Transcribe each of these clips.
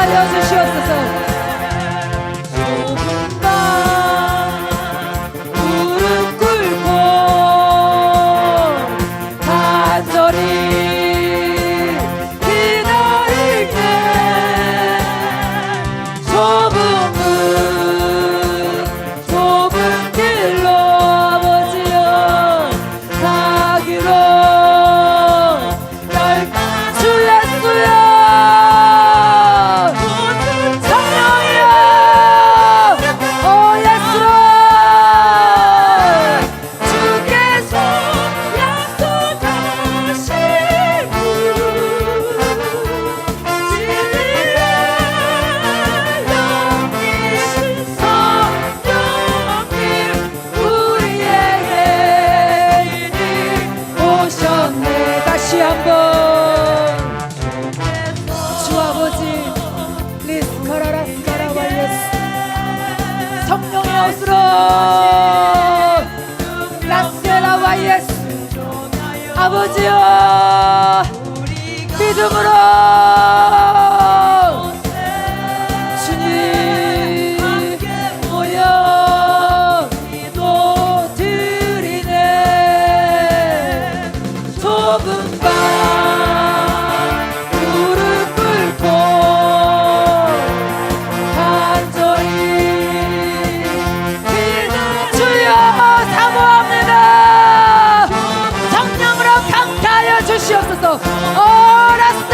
I don't Dios. 나스라와 예수 아버지여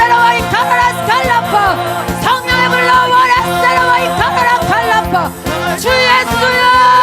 따라와 이카라스 칼라파 성령의 불러 원하스테라와 이카라 칼라파 주 예수여!